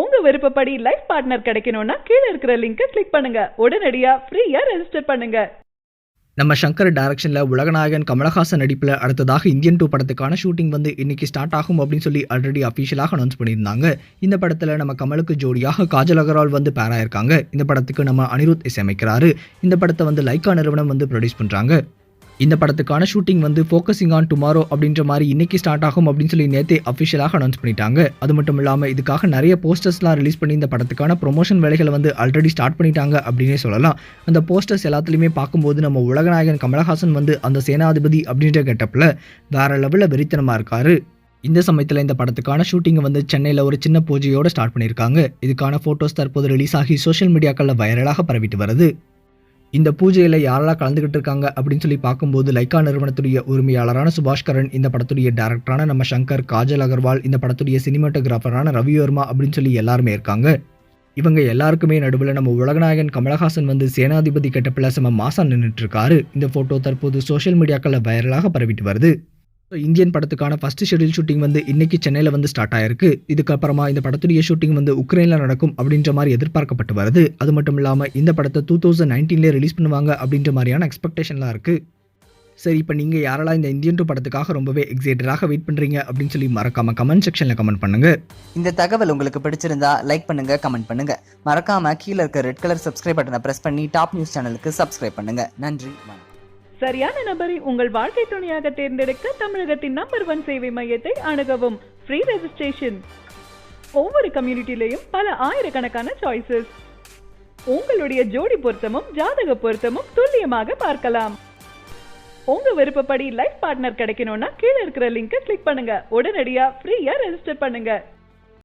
உங்க விருப்பப்படி life partner கிடைக்கணும்னா கீழே இருக்கிற லிங்கை கிளிக் பண்ணுங்க. உடனடியா ஃப்ரீயா ரெஜிஸ்டர் பண்ணுங்க. நம்ம சங்கர் டைரக்ஷனில் உலகநாயகன் கமலஹாசன் நடிப்பில் அடுத்ததாக இந்தியன் டூ படத்துக்கான ஷூட்டிங் வந்து இன்னைக்கு ஸ்டார்ட் ஆகும் அப்படின்னு சொல்லி ஆல்ரெடி அஃபிஷியலாக அனௌன்ஸ் பண்ணியிருந்தாங்க. இந்த படத்தில் நம்ம கமலுக்கு ஜோடியாக காஜல் அகர்வால் வந்து பேராயிருக்காங்க இந்த படத்துக்கு நம்ம அனிருத் இசையமைக்கிறாரு. இந்த படத்தை வந்து லைக்கா நிறுவனம் வந்து ப்ரொடியூஸ் பண்ணுறாங்க இந்த படத்துக்கான ஷூட்டிங் வந்து ஃபோக்கஸிங் ஆன் டுமாரோ அப்படின்ற மாதிரி இன்னைக்கு ஸ்டார்ட் ஆகும் அப்படின்னு சொல்லி நேற்றே அஃபிஷியலாக அனௌன்ஸ் பண்ணிட்டாங்க. அது மட்டும் இல்லாமல் இதுக்காக நிறைய போஸ்டர்ஸ்லாம் ரிலீஸ் பண்ணி இந்த படத்துக்கான ப்ரொமோஷன் வேலைகளை வந்து ஆல்ரெடி ஸ்டார்ட் பண்ணிட்டாங்க அப்படின்னே சொல்லலாம். அந்த போஸ்டர்ஸ் எல்லாத்துலேயுமே பார்க்கும்போது நம்ம உலகநாயகன் கமலஹாசன் வந்து அந்த சேனாதிபதி அப்படின்ற கெட்டப்பில் வேற லெவலில் வெறித்தனமாக இருக்காரு. இந்த சமயத்தில் இந்த படத்துக்கான ஷூட்டிங்கை வந்து சென்னையில் ஒரு சின்ன பூஜையோடு ஸ்டார்ட் பண்ணியிருக்காங்க. இதுக்கான ஃபோட்டோஸ் தற்போது ரிலீஸ் ஆகி சோஷியல் மீடியாக்களில் வைரலாக பரவிட்டு வருது. இந்த பூஜையில் யாரெல்லாம் கலந்துக்கிட்டு இருக்காங்க அப்படின்னு சொல்லி பார்க்கும்போது லைக்கா நிறுவனத்துடைய உரிமையாளரான சுபாஷ்கரன் இந்த படத்துடைய டேரக்டரான நம்ம சங்கர் காஜல் அகர்வால் இந்த படத்துடைய சினிமாட்டோகிராஃபரான ரவி வர்மா அப்படின்னு சொல்லி எல்லாருமே இருக்காங்க. இவங்க எல்லாருக்குமே நடுவில் நம்ம உலகநாயகன் கமலஹாசன் வந்து சேனாதிபதி கெட்டப்பில் செம மாசம் நின்றுட்டு இருக்காரு. இந்த ஃபோட்டோ தற்போது சோஷியல் மீடியாக்களில் வைரலாக பரவிட்டு வருது. ஸோ இந்தியன் படத்துக்கான ஃபர்ஸ்ட் ஷெடியூல் ஷூட்டிங் வந்து இன்னைக்கு சென்னையில் வந்து ஸ்டார்ட் ஆயிருக்கு. இதுக்கப்புறமா இந்த படத்துடைய ஷூட்டிங் வந்து உக்ரைனில் நடக்கும் அப்படின்ற மாதிரி எதிர்பார்க்கப்பட்டு வருது. அது மட்டும் இல்லாமல் இந்த படத்தை டூ தௌசண்ட் நைன்டீன்லேயே ரிலீஸ் பண்ணுவாங்க அப்படின்ற மாதிரியான எக்ஸ்பெக்டேஷன்லாம் இருக்குது சரி இப்போ நீங்கள் யாரெல்லாம் இந்த இந்தியன் டூ படத்துக்காக ரொம்பவே எக்ஸைட்டடாக வெயிட் பண்ணுறீங்க அப்படின்னு சொல்லி மறக்காம கமெண்ட் செக்ஷனில் கமெண்ட் பண்ணுங்க. இந்த தகவல் உங்களுக்கு பிடிச்சிருந்தா லைக் பண்ணுங்க கமெண்ட் பண்ணுங்க. மறக்காம கீழே இருக்க ரெட் கலர் சப்ஸ்கிரைப் பட்டனை பிரஸ் பண்ணி டாப் நியூஸ் சேனலுக்கு சப்ஸ்கிரைப் பண்ணுங்க. நன்றி வணக்கம். சரியான நபரை உங்கள் வாழ்க்கை துணையாக தேர்ந்தெடுக்க தமிழகத்தின் நம்பர் ஒன் சேவை மையத்தை அணுகவும். ஃப்ரீ ரெஜிஸ்ட்ரேஷன் ஒவ்வொரு கம்யூனிட்டிலையும் பல ஆயிரக்கணக்கான சாய்ஸஸ் உங்களுடைய ஜோடி பொருத்தமும் ஜாதக பொருத்தமும் துல்லியமாக பார்க்கலாம். உங்க விருப்பப்படி லைஃப் பார்ட்னர் கிடைக்கணும்னா கீழே இருக்கிற லிங்கை கிளிக் பண்ணுங்க. உடனடியா ஃப்ரீயா ரெஜிஸ்டர் பண்ணுங்க.